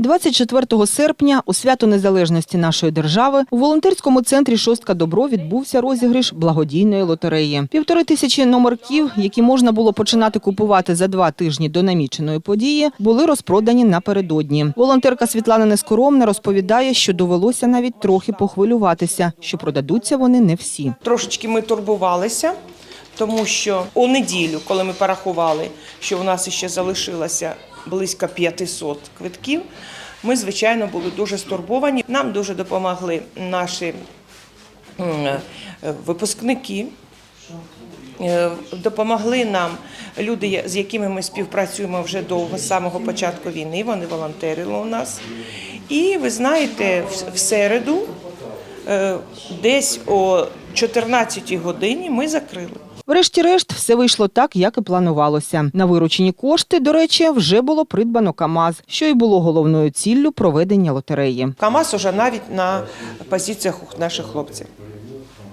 24 серпня у свято незалежності нашої держави у волонтерському центрі Шостка Добро відбувся розіграш благодійної лотереї. Півтори тисячі номерків, які можна було починати купувати за два тижні до наміченої події, були розпродані напередодні. Волонтерка Світлана Нескоромна розповідає, що довелося навіть трохи похвилюватися, що продадуться вони не всі. Трошечки ми турбувалися, тому що у неділю, коли ми порахували, що у нас ще залишилося близько 500 квитків, ми, звичайно, були дуже стурбовані. Нам дуже допомогли наші е, випускники. Е, Допомогли нам люди, з якими ми співпрацюємо вже довго, з самого початку війни. Вони волонтерили у нас. І ви знаєте, в- середу, е, десь о 14 годині, ми закрили. Врешті-решт, все вийшло так, як і планувалося. На виручені кошти, до речі, вже було придбано КАМАЗ, що й було головною ціллю проведення лотереї. КАМАЗ уже навіть на позиціях наших хлопців.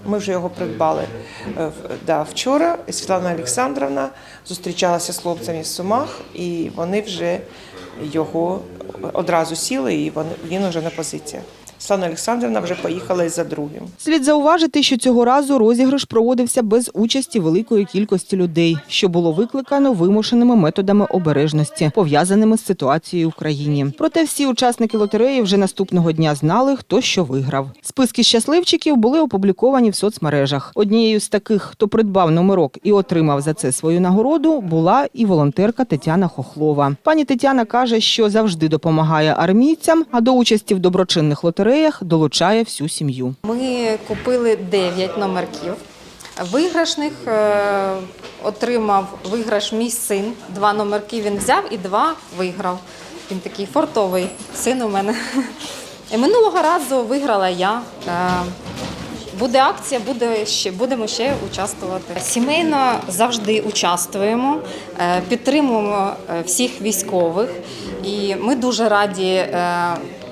Ми вже його придбали е, в- да, вчора. Світлана Олександровна зустрічалася з хлопцями з Сумах, і вони вже його одразу сіли, і він вже на позиціях. Світлана Олександрівна вже поїхала за другим. Слід зауважити, що цього разу розіграш проводився без участі великої кількості людей, що було викликано вимушеними методами обережності, пов'язаними з ситуацією в країні. Проте всі учасники лотереї вже наступного дня знали, хто що виграв. Списки щасливчиків були опубліковані в соцмережах. Однією з таких, хто придбав номерок і отримав за це свою нагороду, була і волонтерка Тетяна Хохлова. Пані Тетяна каже, що завжди допомагає армійцям, а до участі в доброчинних лотереях долучає всю сім'ю. Ми купили 9 номерків. Виграшних е, отримав виграш мій син. Два номерки він взяв і два виграв. Він такий фортовий син у мене. І минулого разу виграла я. Е, Буде акція, буде ще будемо ще участвувати. Сімейно завжди участвуємо, е, підтримуємо всіх військових, і ми дуже раді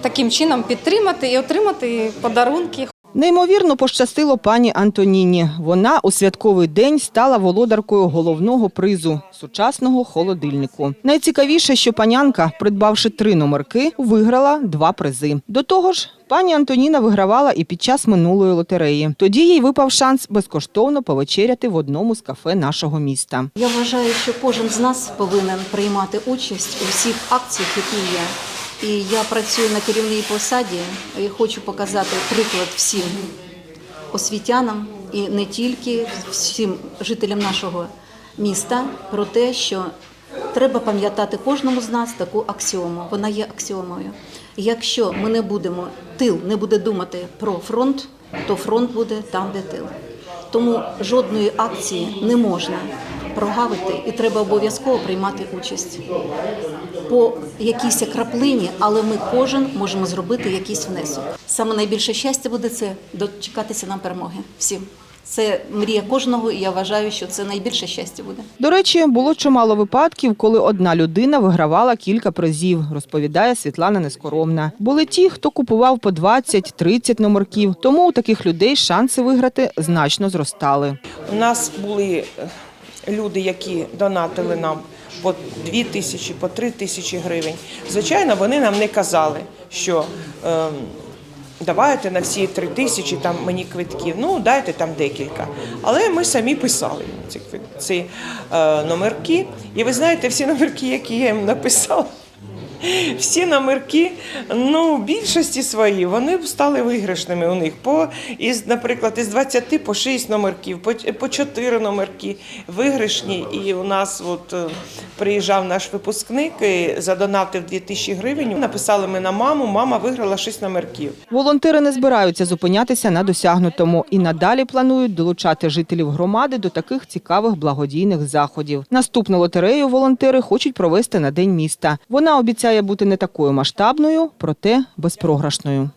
таким чином підтримати і отримати подарунки. Неймовірно пощастило пані Антоніні. Вона у святковий день стала володаркою головного призу сучасного холодильнику. Найцікавіше, що панянка, придбавши три номерки, виграла два призи. До того ж, пані Антоніна вигравала і під час минулої лотереї. Тоді їй випав шанс безкоштовно повечеряти в одному з кафе нашого міста. Я вважаю, що кожен з нас повинен приймати участь у всіх акціях, які є. І я працюю на керівній посаді і хочу показати приклад всім освітянам і не тільки всім жителям нашого міста про те, що треба пам'ятати кожному з нас таку аксіому. Вона є аксіомою. Якщо ми не будемо, тил не буде думати про фронт, то фронт буде там, де тил. Тому жодної акції не можна прогавити, і треба обов'язково приймати участь по якійсь краплині, але ми кожен можемо зробити якийсь внесок. Саме найбільше щастя буде це дочекатися нам перемоги. Всім це мрія кожного, і я вважаю, що це найбільше щастя буде. До речі, було чимало випадків, коли одна людина вигравала кілька призів, розповідає Світлана Нескоромна. Були ті, хто купував по 20-30 номерків, тому у таких людей шанси виграти значно зростали. У нас були люди, які донатили нам по 2 тисячі, по 3 тисячі гривень. Звичайно, вони нам не казали, що е, давайте на всі 3 тисячі там мені квитків. Ну, дайте там декілька. Але ми самі писали ці, ці е, номерки. І ви знаєте, всі номерки, які я їм написала. Всі номерки, ну, більшості свої, вони стали виграшними у них. По, із, наприклад, із 20 по 6 номерків, по, по 4 номерки виграшні. І у нас от, е, приїжджав наш випускник, і задонатив 2000 гривень. Написали ми на маму, мама виграла 6 номерків. Волонтери не збираються зупинятися на досягнутому і надалі планують долучати жителів громади до таких цікавих благодійних заходів. Наступну лотерею волонтери хочуть провести на день міста. Вона обіцяє бути не такою масштабною, проте безпрограшною.